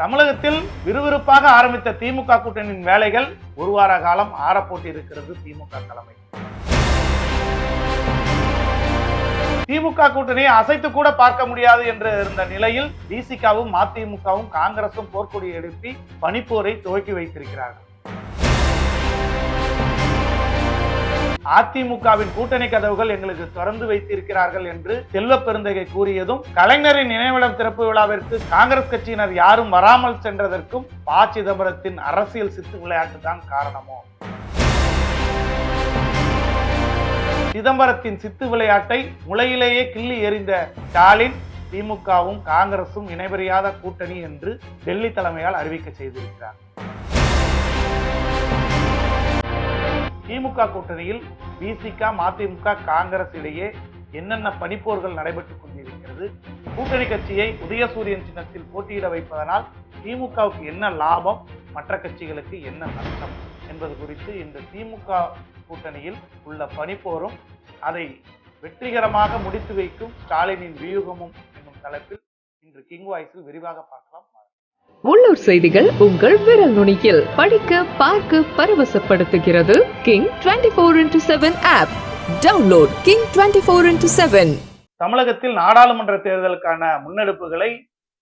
தமிழகத்தில் விறுவிறுப்பாக ஆரம்பித்த திமுக கூட்டணியின் வேலைகள் ஒரு வார காலம் ஆறப்போட்டு இருக்கிறது திமுக தலைமை. திமுக கூட்டணியை அசைத்து கூட பார்க்க முடியாது என்று இருந்த நிலையில் டிசிகாவும் மதிமுகவும் காங்கிரசும் போர்க்கொடி எழுப்பி பனிப்போரை துவக்கி வைத்திருக்கிறார்கள். அதிமுகவின் கூட்டணி கதவுகள் எங்களுக்கு திறந்து வைத்திருக்கிறார்கள் என்று செல்வ பெருந்தகை கூறியதும் கலைஞரின் நினைவிடம் திறப்பு விழாவிற்கு காங்கிரஸ் கட்சியினர் யாரும் வராமல் சென்றதற்கும் ப. சிதம்பரத்தின் அரசியல் சித்து விளையாட்டு தான் காரணமோ? சிதம்பரத்தின் சித்து விளையாட்டை முளையிலேயே கிள்ளி எறிந்த ஸ்டாலின் திமுகவும் காங்கிரசும் இணைபெறியாத கூட்டணி என்று டெல்லி தலைமையால் அறிவிக்க செய்திருக்கிறார். திமுக கூட்டணியில் விசிக மதிமுக காங்கிரஸ் இடையே என்னென்ன பணிப்போர்கள் நடைபெற்றுக் கொண்டிருக்கிறது? கூட்டணி கட்சியை உதயசூரியன் சின்னத்தில் போட்டியிட வைப்பதனால் திமுகவுக்கு என்ன லாபம்? மற்ற கட்சிகளுக்கு என்ன நஷ்டம்? என்பது குறித்து இந்த திமுக கூட்டணியில் உள்ள பணிப்போரும் அதை வெற்றிகரமாக முடித்து வைக்கும் ஸ்டாலினின் வியூகமும் என்னும் தலைப்பில் இன்று கிங் வாய்ஸில் விரிவாக பார்க்கலாம். உள்ளூர் செய்திகள் உங்கள் விரல் நுனியில். படிக்க பார்க்க பரவசப்படுத்துகிறது King twenty four into seven app download King twenty four into seven தமிழகத்தில் நாடாளுமன்ற தேர்தலுக்கான முன்னெடுப்புகளை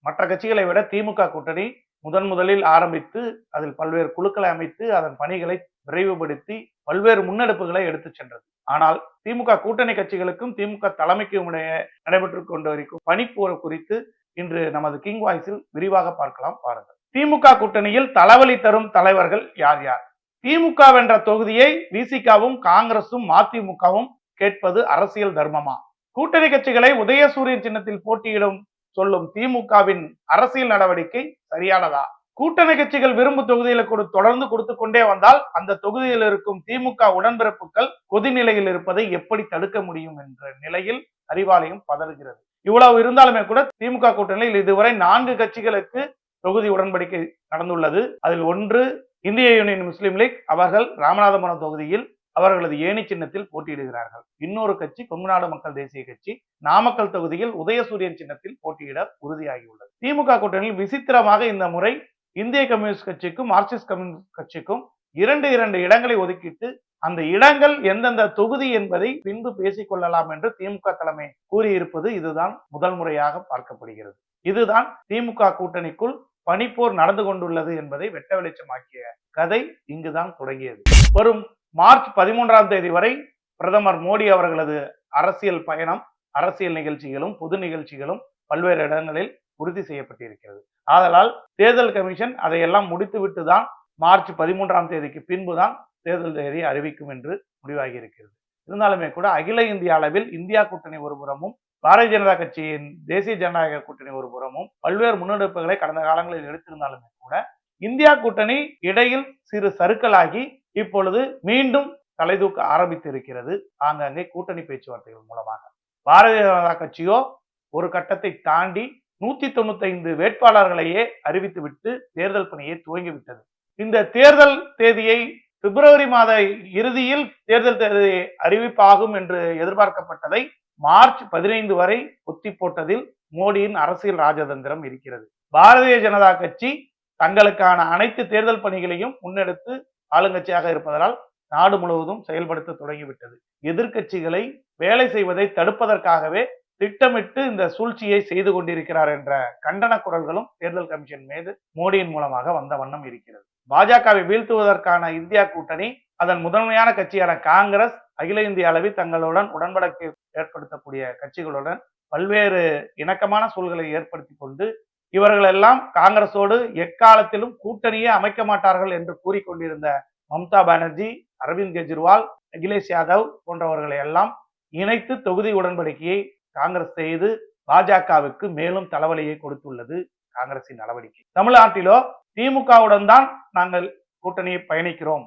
மற்ற கட்சிகளை விட திமுக கூட்டணி முதன் முதலில் ஆரம்பித்து அதில் பல்வேறு குழுக்களை அமைத்து அதன் பணிகளை விரைவுபடுத்தி பல்வேறு முன்னெடுப்புகளை எடுத்துச் சென்றது. ஆனால் திமுக கூட்டணி கட்சிகளுக்கும் திமுக தலைமைக்கும் இடையே கொண்டு வரைக்கும் பணிப்போர் குறித்து இன்று நமது கிங் வாய்ஸில் விரிவாக பார்க்கலாம் பாருங்கள். திமுக கூட்டணியில் தலைவலி தரும் தலைவர்கள் யார் யார்? திமுக வென்ற தொகுதியை விசிகாவும் காங்கிரசும் மதிமுகவும் கேட்பது அரசியல் தர்மமா? கூட்டணி கட்சிகளை உதயசூரியன் சின்னத்தில் போட்டியிடும் சொல்லும் திமுகவின் அரசியல் நடவடிக்கை சரியானதா? கூட்டணி கட்சிகள் விரும்பு தொகுதியில கொடு தொடர்ந்து கொடுத்து கொண்டே வந்தால் அந்த தொகுதியில் இருக்கும் திமுக உடன்பிறப்புகள் கொதிநிலையில் இருப்பதை எப்படி தடுக்க முடியும் என்ற நிலையில் அறிவாலயம் பதறுகிறது. இவ்வளவு இருந்தாலுமே கூட திமுக கூட்டணியில் இதுவரை நான்கு கட்சிகளுக்கு தொகுதி உடன்படிக்கை நடந்துள்ளது. அதில் ஒன்று இந்திய யூனியன் முஸ்லீம் லீக். அவர்கள் ராமநாதபுரம் தொகுதியில் அவர்களது ஏணி சின்னத்தில் போட்டியிடுகிறார்கள். இன்னொரு கட்சி கொங்குநாடு மக்கள் தேசிய கட்சி நாமக்கல் தொகுதியில் உதயசூரியன் சின்னத்தில் போட்டியிட உறுதியாகியுள்ளது. திமுக கூட்டணியில் விசித்திரமாக இந்த முறை இந்திய கம்யூனிஸ்ட் கட்சிக்கும் மார்க்சிஸ்ட் கம்யூனிஸ்ட் கட்சிக்கும் இரண்டு இரண்டு இடங்களை ஒதுக்கிட்டு அந்த இடங்கள் எந்தெந்த தொகுதி என்பதை பின்பு பேசிக் கொள்ளலாம் என்று திமுக தலைமை கூறியிருப்பது இதுதான் முதல் முறையாக பார்க்கப்படுகிறது. இதுதான் திமுக கூட்டணிக்குள் பனிப்போர் நடந்து கொண்டுள்ளது என்பதை வெட்ட வெளிச்சமாக்கிய கதை இங்குதான் தொடங்கியது. வரும் மார்ச் பதிமூன்றாம் தேதி வரை பிரதமர் மோடி அவர்களது அரசியல் பயணம் அரசியல் நிகழ்ச்சிகளும் பொது நிகழ்ச்சிகளும் பல்வேறு இடங்களில் உறுதி செய்யப்பட்டிருக்கிறது. ஆதலால் தேர்தல் கமிஷன் அதையெல்லாம் முடித்துவிட்டு தான் மார்ச் பதிமூன்றாம் தேதிக்கு பின்புதான் தேர்தல் தேதியை அறிவிக்கும் என்று முடிவாகி இருக்கிறது இருந்தாலுமே கூட அகில இந்திய அளவில் இந்தியா கூட்டணி ஒரு புறமும் பாரதிய ஜனதா கட்சியின் தேசிய ஜனநாயக கூட்டணி ஒரு புறமும் பல்வேறு முன்னெடுப்புகளை கடந்த காலங்களில் எடுத்திருந்தாலுமே கூட இந்தியா கூட்டணி இடையில் சிறு சறுக்கலாகி இப்பொழுது மீண்டும் தலைதூக்க ஆரம்பித்து இருக்கிறது ஆங்காங்கே கூட்டணி பேச்சுவார்த்தைகள் மூலமாக. பாரதிய ஜனதா கட்சியோ ஒரு கட்டத்தை தாண்டி நூத்தி தொண்ணூத்தைந்து வேட்பாளர்களையே அறிவித்துவிட்டு தேர்தல் பணியை துவங்கிவிட்டது. இந்த தேர்தல் தேதியை பிப்ரவரி மாத இறுதியில் தேர்தல் தேதி அறிவிப்பாகும் என்று எதிர்பார்க்கப்பட்டதை மார்ச் பதினைந்து வரை ஒத்தி போட்டதில் மோடியின் அரசியல் ராஜதந்திரம் இருக்கிறது. பாரதிய ஜனதா கட்சி தங்களுக்கான அனைத்து தேர்தல் பணிகளையும் முன்னெடுத்து ஆளுங்கட்சியாக இருப்பதால் நாடு முழுவதும் செயல்படுத்த தொடங்கிவிட்டது. எதிர்க்கட்சிகளை வேலை செய்வதை தடுப்பதற்காகவே திட்டமிட்டு இந்த சூழ்ச்சியை செய்து கொண்டிருக்கிறார் என்ற கண்டன குரல்களும் தேர்தல் கமிஷன் மீது மோடியின் மூலமாக வந்த வண்ணம் இருக்கிறது. பாஜகவை வீழ்த்துவதற்கான இந்தியா கூட்டணி அதன் முதன்மையான கட்சியான காங்கிரஸ் அகில இந்திய அளவில் தங்களுடன் உடன்படக்கை ஏற்படுத்தக்கூடிய கட்சிகளுடன் பல்வேறு இணக்கமான சூழ்களை ஏற்படுத்தி கொண்டு இவர்கள் எல்லாம் காங்கிரஸோடு எக்காலத்திலும் கூட்டணியே அமைக்க மாட்டார்கள் என்று கூறிக்கொண்டிருந்த மம்தா பானர்ஜி அரவிந்த் கெஜ்ரிவால் அகிலேஷ் யாதவ் போன்றவர்களை எல்லாம் இணைத்து தொகுதி உடன்படிக்கையை காங்கிரஸ் செய்து பாஜகவுக்கு மேலும் தலைவலியை கொடுத்துள்ளது காங்கிரசின் நடவடிக்கை. தமிழ்நாட்டிலோ திமுகவுடன் தான் நாங்கள் கூட்டணியை பயணிக்கிறோம்.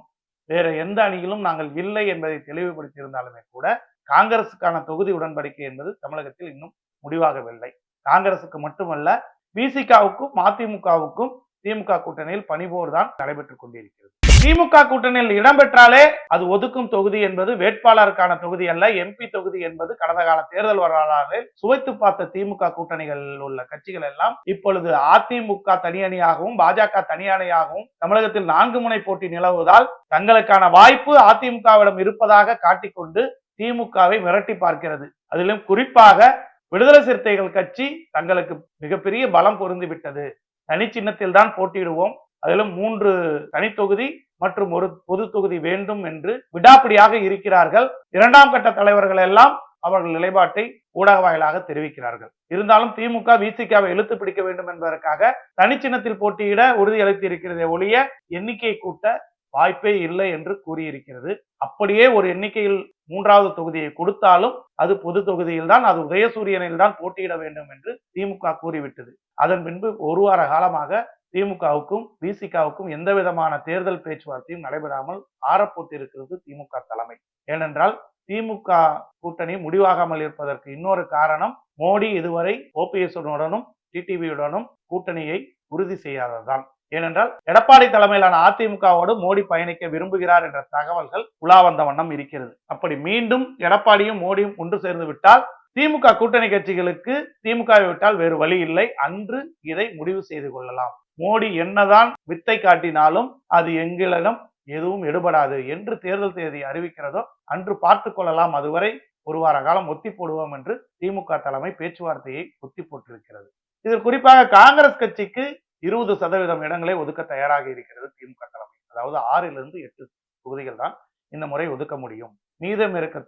வேற எந்த அணியிலும் நாங்கள் இல்லை என்பதை தெளிவுபடுத்தியிருந்தாலுமே கூட காங்கிரசுக்கான தொகுதி உடன்படிக்கை என்பது தமிழகத்தில் இன்னும் முடிவாகவில்லை. காங்கிரசுக்கு மட்டுமல்ல பிசிகாவுக்கும் மதிமுகவுக்கும் திமுக கூட்டணியில் பணிபோர் தான் நடைபெற்றுக் கொண்டிருக்கிறது. திமுக கூட்டணியில் இடம்பெற்றாலே அது ஒதுக்கும் தொகுதி என்பது வேட்பாளருக்கான தொகுதி அல்ல எம்பி தொகுதி என்பது கடந்த கால தேர்தல் வரலாறு சுவைத்து பார்த்த திமுக கூட்டணிகளில் உள்ள கட்சிகள் எல்லாம் இப்பொழுது அதிமுக தனி அணியாகவும் பாஜக தனியணியாகவும் தமிழகத்தில் நான்கு முனை போட்டி நிலவுவதால் தங்களுக்கான வாய்ப்பு அதிமுகவிடம் இருப்பதாக காட்டிக்கொண்டு திமுகவை மிரட்டி பார்க்கிறது. அதிலும் குறிப்பாக விடுதலை சிறுத்தைகள் கட்சி தங்களுக்கு மிகப்பெரிய பலம் பொருந்து விட்டது தனி சின்னத்தில் தான் போட்டியிடுவோம். அதிலும் மூன்று தனித்தொகுதி மற்றும் ஒரு பொது தொகுதி வேண்டும் என்று விடாப்பிடியாக இருக்கிறார்கள். இரண்டாம் கட்ட தலைவர்கள் எல்லாம் அவர்கள் நிலைப்பாட்டை ஊடக வாயிலாக தெரிவிக்கிறார்கள். இருந்தாலும் திமுக விசிகாவை இழுத்து பிடிக்க வேண்டும் என்பதற்காக தனிச்சின்னத்தில் போட்டியிட உறுதியளித்து இருக்கிறதே ஒழிய எண்ணிக்கை கூட்ட வாய்ப்பே இல்லை என்று கூறியிருக்கிறது. அப்படியே ஒரு எண்ணிக்கையில் மூன்றாவது தொகுதியை கொடுத்தாலும் அது பொது தொகுதியில் தான் அது உதயசூரியனில் தான் போட்டியிட வேண்டும் என்று திமுக கூறிவிட்டது. அதன் பின்பு ஒரு வார காலமாக திமுகவுக்கும் விசிகாவுக்கும் எந்த விதமான தேர்தல் பேச்சுவார்த்தையும் நடைபெறாமல் ஆறப்போட்டிருக்கிறது திமுக தலைமை. ஏனென்றால் திமுக கூட்டணி முடிவாகாமல் இருப்பதற்கு இன்னொரு காரணம் மோடி இதுவரை ஓபிஎஸ்டனும் டிடிவியுடனும் கூட்டணியை உறுதி செய்யாததுதான். ஏனென்றால் எடப்பாடி தலைமையிலான அதிமுகவோடு மோடி பயணிக்க விரும்புகிறார் என்ற தகவல்கள் உலா வந்த வண்ணம் இருக்கிறது. அப்படி மீண்டும் எடப்பாடியும் மோடியும் ஒன்று சேர்ந்து விட்டால் திமுக கூட்டணி கட்சிகளுக்கு திமுகவை விட்டால் வேறு வழி இல்லை. அன்று இதை முடிவு செய்து கொள்ளலாம். மோடி என்னதான் வித்தை காட்டினாலும் அது எங்களிடம் எதுவும் எடுபடாது என்று தேர்தல் தேதி அறிவிக்கிறதோ அன்று பார்த்து கொள்ளலாம். அதுவரை ஒரு வார காலம் ஒத்தி போடுவோம் என்று திமுக தலைமை பேச்சுவார்த்தையை ஒத்தி போட்டிருக்கிறது. இதில் குறிப்பாக காங்கிரஸ் கட்சிக்கு இருபது சதவீதம் இடங்களை ஒதுக்க தயாராக இருக்கிறது திமுக தலைமை. அதாவது ஆறிலிருந்து எட்டு தொகுதிகள் தான் இந்த முறை ஒதுக்க முடியும். மீதம் இருக்க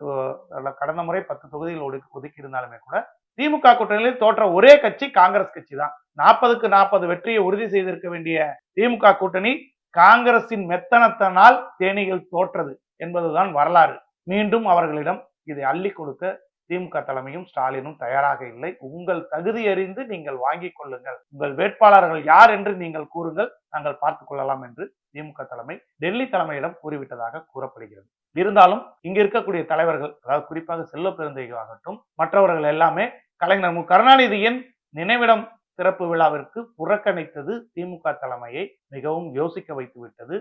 கடந்த முறை பத்து தொகுதிகள் ஒதுக்கி ஒதுக்கி இருந்தாலுமே கூட திமுக கூட்டணியில் தோற்ற ஒரே கட்சி காங்கிரஸ் கட்சி தான் நாற்பதுக்கு நாற்பது வெற்றியை உறுதி செய்திருக்க வேண்டிய திமுக கூட்டணி காங்கிரசின் மெத்தனத்தனால் தேனியில் தோற்றது என்பதுதான் வரலாறு. மீண்டும் அவர்களிடம் இதை அள்ளி கொடுக்க திமுக தலைமையும் ஸ்டாலினும் தயாராக இல்லை. உங்கள் தகுதி அறிந்து நீங்கள் வாங்கிக் கொள்ளுங்கள். உங்கள் வேட்பாளர்கள் யார் என்று நீங்கள் கூறுங்கள். நாங்கள் பார்த்துக் கொள்ளலாம் என்று திமுக தலைமை டெல்லி தலைமையிடம் கூறிவிட்டதாக கூறப்படுகிறது. இருந்தாலும் இங்க இருக்கக்கூடிய தலைவர்கள் அதாவது குறிப்பாக செல்ல பெருந்தைகளாகட்டும் மற்றவர்கள் எல்லாமே கலைஞர் மு. கருணாநிதியின் நினைவிடம் திறப்பு விழாவிற்கு புறக்கணித்தது திமுக தலைமையை மிகவும் யோசிக்க வைத்து விட்டது.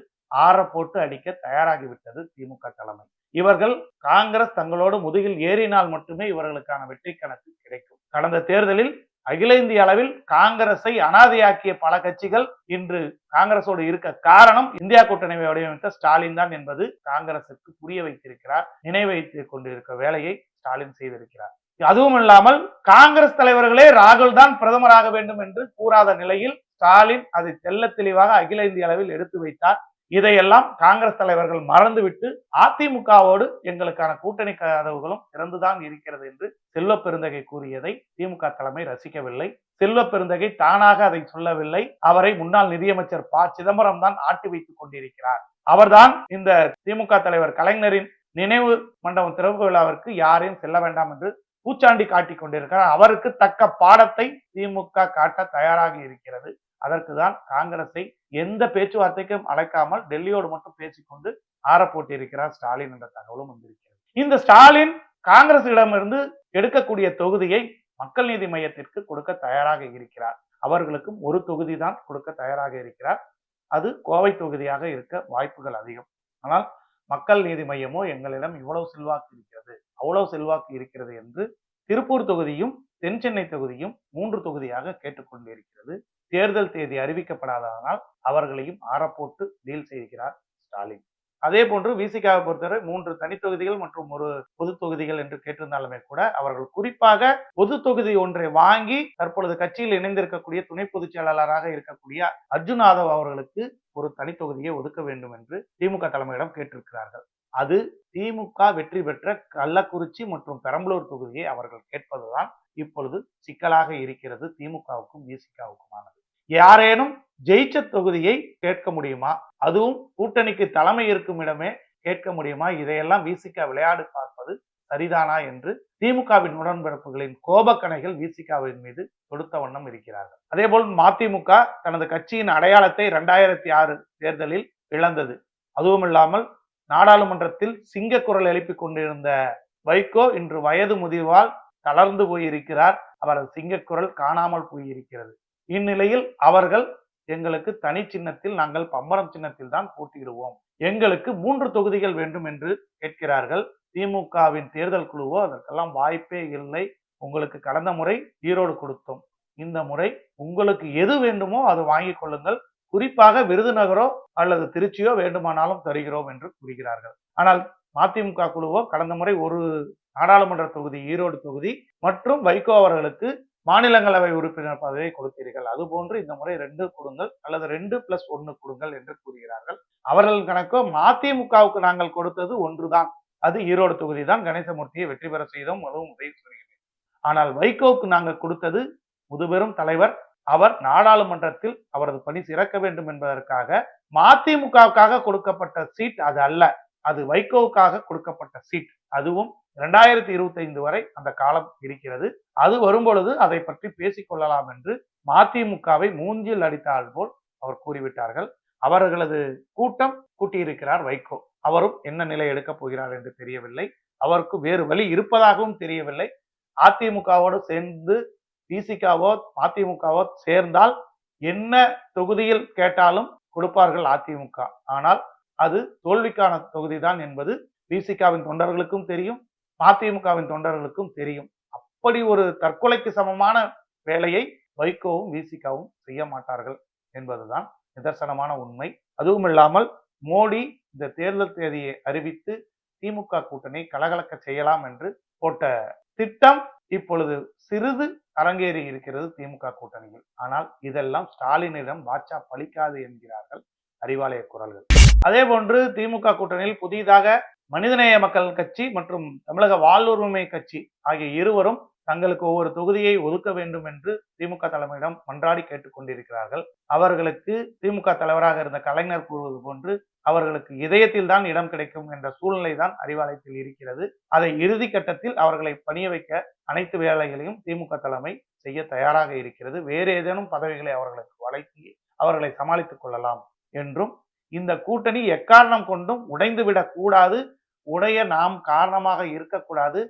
ஆற போட்டு அடிக்க தயாராகிவிட்டது திமுக தலைமை. இவர்கள் காங்கிரஸ் தங்களோடு முதுகில் ஏறினால் மட்டுமே இவர்களுக்கான வெற்றி கணக்கு கிடைக்கும். கடந்த தேர்தலில் அகில இந்திய அளவில் காங்கிரஸை அனாதையாக்கிய பல கட்சிகள் இன்று காங்கிரஸோடு இருக்க காரணம் இந்தியா கூட்டணியை வடிவமைத்த ஸ்டாலின் தான் என்பது காங்கிரசுக்கு புரிய வைத்திருக்கிறார் நினைவைத்துக் கொண்டிருக்க வேலையை ஸ்டாலின் செய்திருக்கிறார். அதுவும் இல்லாமல் காங்கிரஸ் தலைவர்களே ராகுல் தான் பிரதமராக வேண்டும் என்று கூறாத நிலையில் ஸ்டாலின் அதை தெல்ல தெளிவாக அகில இந்திய அளவில் எடுத்து வைத்தார். இதையெல்லாம் காங்கிரஸ் தலைவர்கள் மறந்துவிட்டு அதிமுகவோடு எங்களுக்கான கூட்டணி கதவுகளும் திறந்துதான் இருக்கிறது என்று செல்வ பெருந்தகை கூறியதை திமுக தலைமை ரசிக்கவில்லை. செல்வ பெருந்தகை தானாக அதை சொல்லவில்லை. அவரை முன்னாள் நிதியமைச்சர் ப. சிதம்பரம் தான் ஆட்டி வைத்துக் கொண்டிருக்கிறார். அவர்தான் இந்த திமுக தலைவர் கலைஞரின் நினைவு மண்டபம் திறப்பு விழாவிற்கு யாரையும் செல்ல வேண்டாம் என்று பூச்சாண்டி காட்டி கொண்டிருக்கிறார். அவருக்கு தக்க பாடத்தை திமுக காட்ட தயாராக இருக்கிறது. அதற்கு தான் காங்கிரஸை எந்த பேச்சுவார்த்தைக்கும் அழைக்காமல் டெல்லியோடு மட்டும் பேசிக்கொண்டு ஆற போட்டியிருக்கிறார் ஸ்டாலின் என்ற தகவலும் வந்திருக்கிறது. இந்த ஸ்டாலின் காங்கிரசிடமிருந்து எடுக்கக்கூடிய தொகுதியை மக்கள் நீதி மையத்திற்கு கொடுக்க தயாராக இருக்கிறார். அவர்களுக்கும் ஒரு தொகுதி தான் கொடுக்க தயாராக இருக்கிறார். அது கோவை தொகுதியாக இருக்க வாய்ப்புகள் அதிகம். ஆனால் மக்கள் நீதி மையமோ எங்களிடம் இவ்வளவு செல்வாக்கு இருக்கிறது. அவ்வளவு செல்வாக்கு இருக்கிறது என்று திருப்பூர் தொகுதியும் தென் சென்னை தொகுதியும் மூன்று தொகுதியாக கேட்டுக்கொண்டிருக்கிறது. தேர்தல் தேதி அறிவிக்கப்படாததனால் அவர்களையும் ஆறப்போட்டு டீல் செய்கிறார் ஸ்டாலின். அதே போன்று விசிகாவை பொறுத்தவரை மூன்று தனித்தொகுதிகள் மற்றும் ஒரு பொது தொகுதிகள் என்று கேட்டிருந்தாலுமே கூட அவர்கள் குறிப்பாக பொது தொகுதி ஒன்றை வாங்கி தற்பொழுது கட்சியில் இணைந்திருக்கக்கூடிய துணை பொதுச் செயலாளராக இருக்கக்கூடிய அர்ஜுன் யாதவ் அவர்களுக்கு ஒரு தனித்தொகுதியை ஒதுக்க வேண்டும் என்று திமுக தலைமையிடம் கேட்டிருக்கிறார்கள். அது திமுக வெற்றி பெற்ற கள்ளக்குறிச்சி மற்றும் பெரம்பலூர் தொகுதியை அவர்கள் கேட்பதுதான் இப்பொழுது சிக்கலாக இருக்கிறது திமுகவுக்கும் விசிகாவுக்குமானது. யாரேனும் ஜெயிச்ச தொகுதியை கேட்க முடியுமா? அதுவும் கூட்டணிக்கு தலைமை இருக்கும் இடமே கேட்க முடியுமா? இதையெல்லாம் விசிக விளையாடு பார்ப்பது சரிதானா என்று திமுகவின் உடன்பிறப்புகளின் கோபக்கணைகள் விசிகாவின் மீது தொடுத்த வண்ணம் இருக்கிறார்கள். அதேபோல் மதிமுக தனது கட்சியின் அடையாளத்தை இரண்டாயிரத்தி ஆறு தேர்தலில் இழந்தது. அதுவும் இல்லாமல் நாடாளுமன்றத்தில் சிங்க குரல் எழுப்பிக் கொண்டிருந்த வைகோ இன்று வயது முதிர்வால் தளர்ந்து போயிருக்கிறார். அவரது சிங்கக்குரல் காணாமல் போயிருக்கிறது. இந்நிலையில் அவர்கள் எங்களுக்கு தனி சின்னத்தில் நாங்கள் பம்பரம் சின்னத்தில் தான் போட்டியிடுவோம். எங்களுக்கு மூன்று தொகுதிகள் வேண்டும் என்று கேட்கிறார்கள். திமுகவின் தேர்தல் குழுவோ அதற்கெல்லாம் வாய்ப்பே இல்லை. உங்களுக்கு கடந்த முறை ஈரோடு கொடுத்தோம். இந்த முறை உங்களுக்கு எது வேண்டுமோ அதை வாங்கிக் கொள்ளுங்கள். குறிப்பாக விருதுநகரோ அல்லது திருச்சியோ வேண்டுமானாலும் தருகிறோம் என்று கூறுகிறார்கள். ஆனால் மதிமுக குழுவோ கடந்த முறை ஒரு நாடாளுமன்ற தொகுதி ஈரோடு தொகுதி மற்றும் வைகோ அவர்களுக்கு மாநிலங்களவை உறுப்பினர் பதவியை கொடுத்தீர்கள். அதுபோன்று இந்த முறை ரெண்டு கொடுங்கள் அல்லது ரெண்டு பிளஸ் ஒன்று கொடுங்கள் என்று கூறுகிறார்கள். அவர்கள் கணக்கோ மதிமுகவுக்கு நாங்கள் கொடுத்தது ஒன்றுதான். அது ஈரோடு தொகுதி தான் கணேசமூர்த்தியை வெற்றி பெற செய்தோம் அதுவும் உதவி செய்கிறேன் ஆனால் வைகோவுக்கு நாங்கள் கொடுத்தது முதுபெரும் தலைவர் அவர் நாடாளுமன்றத்தில் அவரது பணி சிறக்க வேண்டும் என்பதற்காக மதிமுகவுக்காக கொடுக்கப்பட்ட சீட் அது அல்ல. அது வைகோவுக்காக கொடுக்கப்பட்ட சீட். அதுவும் இரண்டாயிரத்தி இருபத்தி ஐந்து வரை அந்த காலம் இருக்கிறது. அது வரும்பொழுது அதை பற்றி பேசிக் கொள்ளலாம் என்று மதிமுகவை மூஞ்சில் அடித்தால் போல் அவர் கூறிவிட்டார்கள். அவர்களது கூட்டம் கூட்டியிருக்கிறார் வைகோ. அவரும் என்ன நிலை எடுக்கப் போகிறார் என்று தெரியவில்லை. அவருக்கு வேறு வழி இருப்பதாகவும் தெரியவில்லை. அதிமுகவோடு சேர்ந்து திசிகாவோ அதிமுகவோ சேர்ந்தால் என்ன தொகுதியில் கேட்டாலும் கொடுப்பார்கள் அதிமுக ஆனால் அது தோல்விக்கான தொகுதிதான் என்பது விசிகாவின் தொண்டர்களுக்கும் தெரியும் அதிமுகவின் தொண்டர்களுக்கும் தெரியும். அப்படி ஒரு தற்கொலைக்கு சமமான வேலையை வைகோவும் விசிகாவும் செய்ய மாட்டார்கள் என்பதுதான் நிதர்சனமான உண்மை. அதுவும் இல்லாமல் மோடி இந்த தேர்தல் தேதியை அறிவித்து திமுக கூட்டணி கலகலக்க செய்யலாம் என்று போட்ட திட்டம் இப்பொழுது சிறிது அரங்கேறி இருக்கிறது திமுக கூட்டணியில். ஆனால் இதெல்லாம் ஸ்டாலினிடம் வாட்சா பலிக்காது என்கிறார்கள் அறிவாலய குரல்கள். அதே போன்று திமுக கூட்டணியில் புதிதாக மனிதநேய மக்கள் கட்சி மற்றும் தமிழக வாழ்வுரிமை கட்சி ஆகிய இருவரும் தங்களுக்கு ஒவ்வொரு தொகுதியை ஒதுக்க வேண்டும் என்று திமுக தலைமையிடம் மன்றாடி கேட்டுக்கொண்டிருக்கிறார்கள் அவர்களுக்கு திமுக தலைவராக இருந்த கலைஞர் கூறுவது போன்று அவர்களுக்கு இதயத்தில் தான் இடம் கிடைக்கும் என்ற சூழ்நிலை தான் அறிவாலயத்தில் இருக்கிறது. அதை இறுதி கட்டத்தில் அவர்களை பணிய வைக்க அனைத்து வேலைகளையும் திமுக தலைமை செய்ய தயாராக இருக்கிறது. வேறு ஏதேனும் பதவிகளை அவர்களுக்கு வழங்கி அவர்களை சமாளித்துக் கொள்ளலாம் என்றும் இந்த கூட்டணி எக்காரணம் கொண்டும் உடைந்துவிடக் கூடாது உடைய நாம் காரணமாக இருக்கக்கூடாது.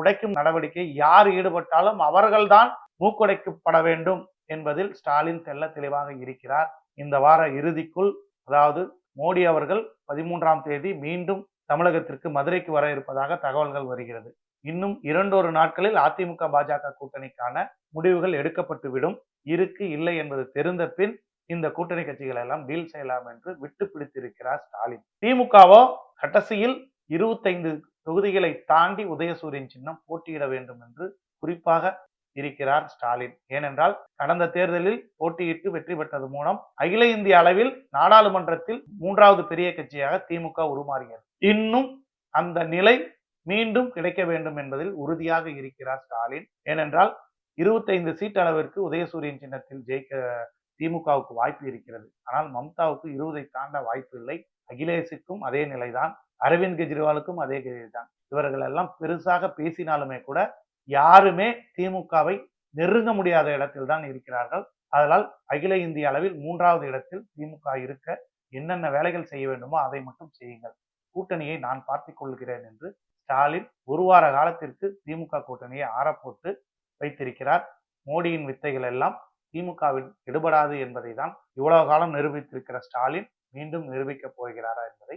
உடைக்கும் நடவடிக்கை யார் ஈடுபட்டாலும் அவர்கள்தான் மூக்குடைக்கப்பட வேண்டும் என்பதில் ஸ்டாலின் தெல்ல தெளிவாக இருக்கிறார். இந்த வார இறுதிக்குள் அதாவது மோடி அவர்கள் பதிமூன்றாம் தேதி மீண்டும் தமிழகத்திற்கு மதுரைக்கு வர இருப்பதாக தகவல்கள் வருகிறது. இன்னும் இரண்டொரு நாட்களில் அதிமுக பாஜக கூட்டணிக்கான முடிவுகள் எடுக்கப்பட்டுவிடும். இருக்கு இல்லை என்பது தெரிந்த பின் இந்த கூட்டணி கட்சிகள் எல்லாம் டீல் செய்யலாம் என்று விட்டு பிடித்திருக்கிறார் ஸ்டாலின். திமுகவோ கடைசியில் இருபத்தைந்து தொகுதிகளை தாண்டி உதயசூரியன் சின்னம் போட்டியிட வேண்டும் என்று குறிப்பாக இருக்கிறார் ஸ்டாலின். ஏனென்றால் கடந்த தேர்தலில் போட்டியிட்டு வெற்றி பெற்றது மூலம் அகில இந்திய அளவில் நாடாளுமன்றத்தில் மூன்றாவது பெரிய கட்சியாக திமுக உருமாறியது. இன்னும் அந்த நிலை மீண்டும் கிடைக்க வேண்டும் என்பதில் உறுதியாக இருக்கிறார் ஸ்டாலின். ஏனென்றால் இருபத்தைந்து சீட் அளவிற்கு உதயசூரியன் சின்னத்தில் ஜெயிக்க திமுகவுக்கு வாய்ப்பு இருக்கிறது. ஆனால் மம்தாவுக்கு இருபதை தாண்ட வாய்ப்பு இல்லை. அகிலேஷுக்கும் அதே நிலைதான். அரவிந்த் கெஜ்ரிவாலுக்கும் அதே தான். இவர்கள் எல்லாம் பெருசாக பேசினாலுமே கூட யாருமே திமுகவை நெருங்க முடியாத இடத்தில் தான் இருக்கிறார்கள். அதனால் அகில இந்திய அளவில் மூன்றாவது இடத்தில் திமுக இருக்க என்னென்ன வேலைகள் செய்ய வேண்டுமோ அதை மட்டும் செய்யுங்கள். கூட்டணியை நான் பார்த்துக் கொள்கிறேன் என்று ஸ்டாலின் ஒரு வார காலத்திற்கு திமுக கூட்டணியை ஆறப்போட்டு வைத்திருக்கிறார். மோடியின் வித்தைகள் எல்லாம் திமுகவில் எடுபடாது என்பதை தான் இவ்வளவு காலம் நிரூபித்திருக்கிற ஸ்டாலின் மீண்டும் நிரூபிக்கப் போகிறாரா என்பதை